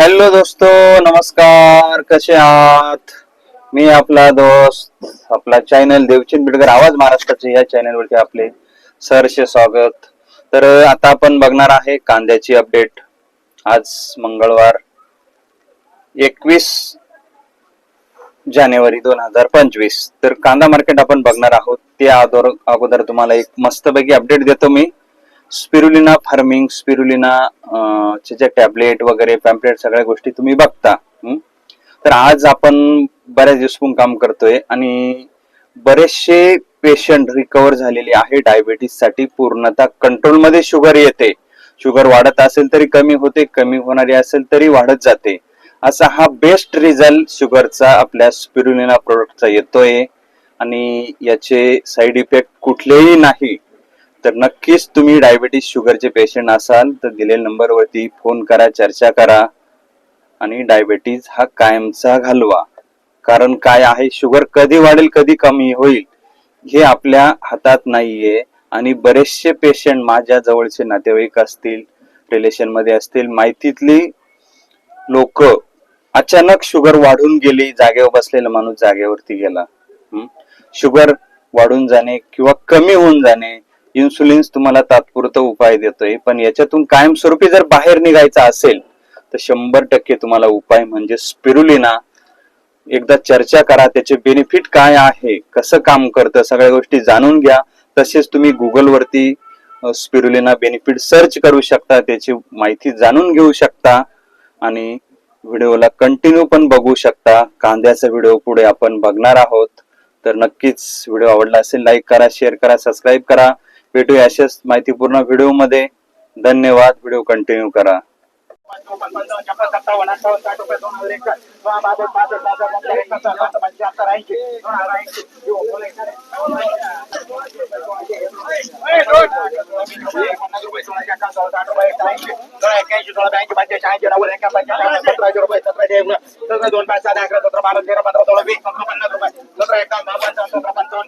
hello दोस्तो नमस्कार कसे आहात मी आपला दोस्त आपला चॅनल देवचिन बिडकर आवाज महाराष्ट्राचे या वरती आपले सरसे स्वागत तर आता आपण बघणार आहे कांद्याची अपडेट आज मंगळवार एकवीस जानेवारी दोन हजार पंचवीस तर कांदा मार्केट आपण बघणार आहोत त्या अगोदर तुम्हाला एक मस्तपैकी अपडेट देतो मी स्पिरुलिना फार्मिंग स्पिरुलिना चे जे टॅबलेट वगैरे पॅम्पलेट सगळ्या गोष्टी तुम्ही बघता तर आज आपण बऱ्याच दिवसून काम करतोय आणि बरेचसे पेशंट रिकवर झालेले आहे डायबेटीस साठी पूर्णतः कंट्रोलमध्ये शुगर येते शुगर वाढत असेल तरी कमी होते कमी होणारी असेल तरी वाढत जाते असा हा बेस्ट रिझल्ट शुगरचा आपल्या स्पिरुलिना प्रोडक्टचा येतोय आणि याचे साइड इफेक्ट कुठलेही नाही तर नक्कीच तुम्ही डायबिटीस शुगरचे पेशंट असाल तर दिलेल्या नंबरवरती फोन करा चर्चा करा आणि डायबिटीज हा कायमचा घालवा कारण काय आहे शुगर कधी वाढेल कधी कमी होईल हे आपल्या हातात नाहीये आणि बरेचसे पेशंट माझ्या जवळचे नातेवाईक असतील रिलेशन मध्ये असतील माहितीतली लोक अचानक शुगर वाढून गेली जागेवर बसलेला माणूस जागेवरती गेला शुगर वाढून जाणे किंवा कमी होऊन जाणे इन्सुलिन्स तुम्हाला तात्पुरता उपाय देतोय पण याच्यातून कायमस्वरूपी जर बाहेर निघायचं असेल तर शंभर टक्के तुम्हाला उपाय म्हणजे स्पिरुलिना एकदा चर्चा करा त्याचे बेनिफिट काय आहे कसं काम करतं सगळ्या गोष्टी जाणून घ्या तसेच तुम्ही गुगलवरती स्पिरुलिना बेनिफिट सर्च करू शकता त्याची माहिती जाणून घेऊ शकता आणि व्हिडिओला कंटिन्यू पण बघू शकता कांद्याचा व्हिडिओ पुढे आपण बघणार आहोत तर नक्कीच व्हिडिओ आवडला असेल लाईक करा शेअर करा सबस्क्राईब करा भेटू अशाच माहितीपूर्ण व्हिडिओमध्ये धन्यवाद व्हिडिओ कंटिन्यू करा दोन पाच सात अकरा सतरा बारा तेरा पंधरा सोळा वीस पंधरा पन्नास रुपये सतरा एकावन्न पंचावन्न सतरा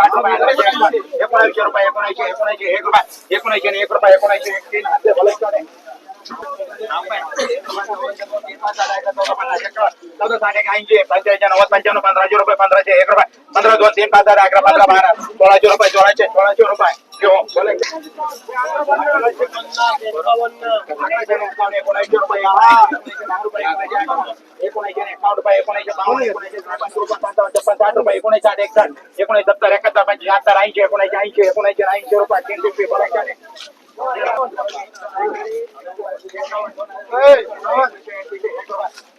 साठ रुपये एकोणऐंशी रुपये एकोणऐंशी एकोणऐंशी एक रुपये एकोणऐंशी एक रुपये एकोणऐंशी एक तीन चौदा साठ एक ऐंशी पंच्याऐंशी नव्वद पंच्याण्णव पंधराशे रुपये पंधराशे एक रुपये पंधरा दोन तीन पाच हजार अकरा पंधरा बारा सोळाशे रुपये सोळाशे सोळाशे रुपये एकोणऐंशी रुपये एकोणीसशे एकावन्न रुपये एकोणीसशे बावन्न एकोणीसशे पंचावन्न छप्पन साठ रुपये एकोणीसशे आठ एकसष्ट एकोणीस सत्तर एकाहत्तर पंच्याहत्तर ऐंशी एकोणीसशे ऐंशी एकोणीसशे ऐंशी रुपये तीन फिफ्टी बरोबर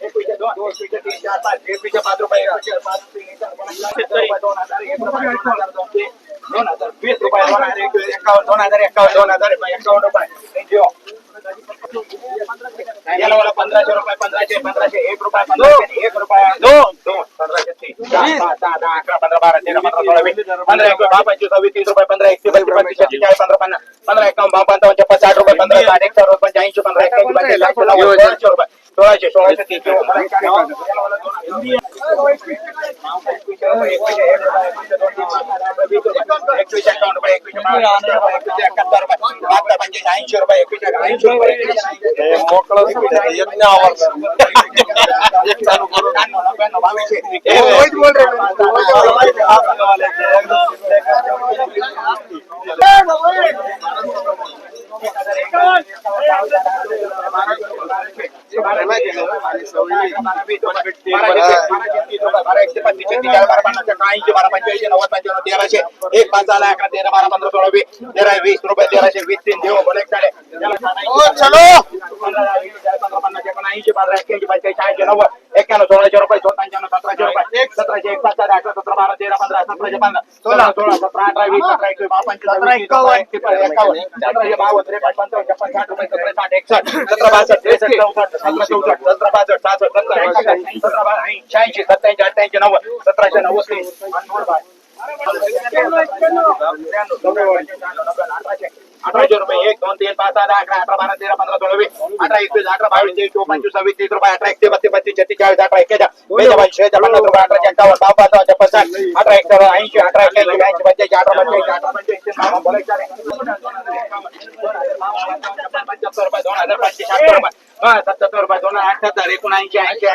एकवीसशे दोन दोनशे तीन चार पाच एकवीसशे पाच रुपये दोन हजार एक रुपये दोन हजार वीस रुपये दोन हजार एकावन्न दोन हजार एकावन्न दोन हजार एकावन्न रुपये वाला पंद्रहशे रुपये पंद्रहशे पंद्रहशे एक रुपया पंद्रहशे एक रुपया दोन दोन पंधराशे तीन दहा अकरा पंधरा बारा तेरा पंधरा सोळा वीस पंधरा एक दहा पंचवीस सव्वीस तीस रुपये पंधरा एकशे पंचवीस पंचवीस चाळीस पंधरा पन्नास पंधरा एकावन्न बावन पंचावन्न छप्पन साठ रुपये पंधरा साठ एक रुपये पंच्याऐंशी पंधरा एक्क्याऐंशी पंच्याऐंशी लाख सोळाशे रुपये सोळाशे सोळाशे तीस एकवीस एकावन्न रुपये एकवीस एकाहत्तर म्हणजे ऐंशी रुपये एकवीस रुपये यज्ञ चालू करून बाराशे एकशे पस्तीस चार बारा पन्नास ऐंशी बारा पंच्याऐंशी नव्वद पंच्याण्णव तेराशे एक पाच आला अकरा तेरा बारा पंधरा सोळा वीस तेरा वीस रुपये तेराशे वीस तीन देऊ चलो पंधरा पंधरा एकोणऐंशी एक्क्याऐंशी ऐंशी नव्वद एक्क्याण्णव सोळाशे रुपये सोळा पंच्याण्णव सतराशे अठरा सतरा बारा तेरा पंधरा सतराशे सोळा सोळा सतरा अठरा सतराशे सतरा अठ्ठ्याऐंशी नव्वद सतराशे नव्वद अठरा हजार एक दोन तीन पाच सहा अकरा अठरा बारा तेरा पंधरा सोळा वीस अठरा एकवीस अठरा बावीस तेवीस चोपन्न सव्वीस तीस रुपये अठरा एकशे एक ऐंशी अठरा एक्क्याऐंशी ऐंशी पंच्याऐंशी अठरा सत्तर रुपये दोन हजार अठ्याहत्तर एकोणऐंशी हजार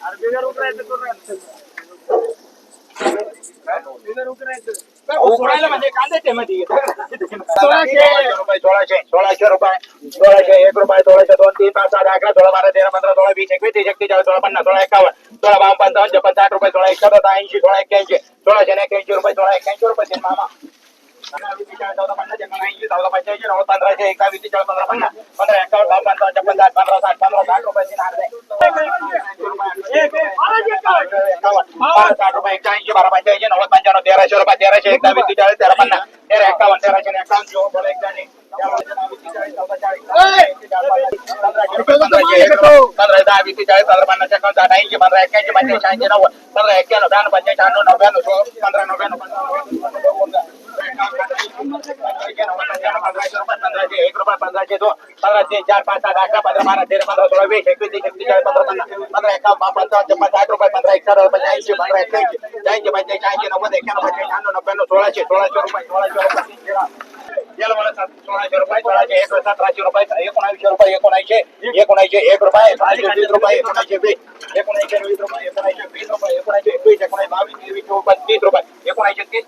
सोळाशे रुपये सोळाशे एक रुपये सोळाशे दोन तीन पाच सात अकरा सोळा बारा तेरा पंधरा सोळा वीस एकवीस तीस एकतीस चाळीस सोळा पन्नास सोळा एकावन्न सोळा बावन पंचावन्न छप्पन साठ रुपये सोळा एकशे ऐंशी सोळा एक्क्याऐंशी सोळाशे एक्क्याऐंशी रुपये सोळा एक्क्याऐंशी रुपये मामा અના વિચાય દોર નંબર જંગનાયી તવલા ફાઈજે નો તાંત્રાજે 214015 પણા અને એકાઉન્ટ નંબર જંગનાયી 156 158 રૂપિયા સિનાર દે 200 રૂપિયા અને 542 રૂપિયા અને 950 1300 રૂપિયા 21401300 એ એકાઉન્ટ નંબર છે ને એકાઉન્ટ જો બોલે છે ને 3440 3400 કાલ રહેતા વિચાય સરકારના ખાતા નાઈં કે મન રહેકે છે 9 99 1599 एक रुपये पंद्रह के तीस रुपये एक सतराशे तीस रुपये एकोणऐंशी तीस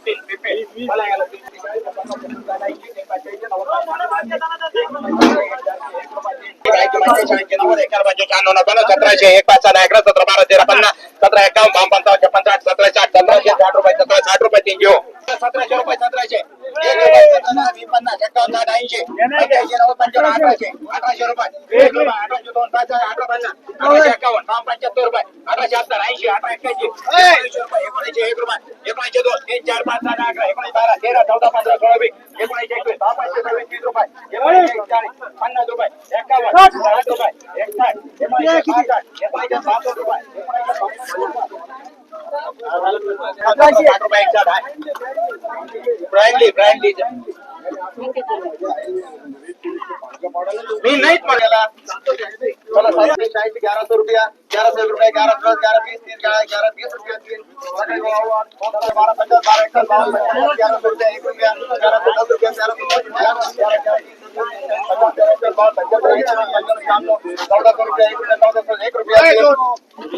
નવ એકાવન બાજુ ચાર નો નવ સત્ર છે એક પાછા ના એકરા સત્ર બાર તેર પન્ના સત્ર એકાવન બામ પંચાવન છપ્પન સાઠ સત્ર ચાર સત્ર છે સાઠ રૂપિયા સત્ર સાઠ પાંચ થી ગયો સત્ર છે રૂપિયા સત્ર છે એક રૂપિયા સત્ર પન્ના એકાવન સાઠ આઈ છે અઠ્યાસી નવ પંચાવન આઠ છે અઠાસી રૂપિયા એક રૂપિયા અઠાસી દોન પાંચ આઠ પન્ના એકાવન બામ પંચોતેર રૂપિયા અઠાસી સત્તર એક અઠા એકાસી એકોણીસ રૂપિયા એકોણીસ એક રૂપિયા એકોણીસ દોન ત્રણ ચાર પાંચ સાત આઠ એકોણીસ બાર તેર ચૌદ પંદર साठ रुपए एक साठ है ब्रँडली ब्रँडली मी नाहीत म्हणायला चलो साइड साइड ग्यारह सौ रुपया ग्यारह सौ रुपया ग्यारह सौ ग्यारह बीस तीस ग्यारह बीस रुपया तीन बारह पचास बारह एक बारह ग्यारह सौ रुपया एक रुपया ग्यारह सौ दस रुपया ग्यारह सौ चौदह सौ रुपया एक रुपया चौदह सौ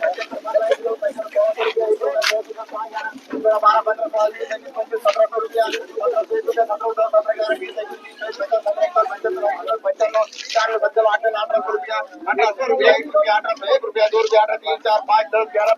एक रुपया तर त्याला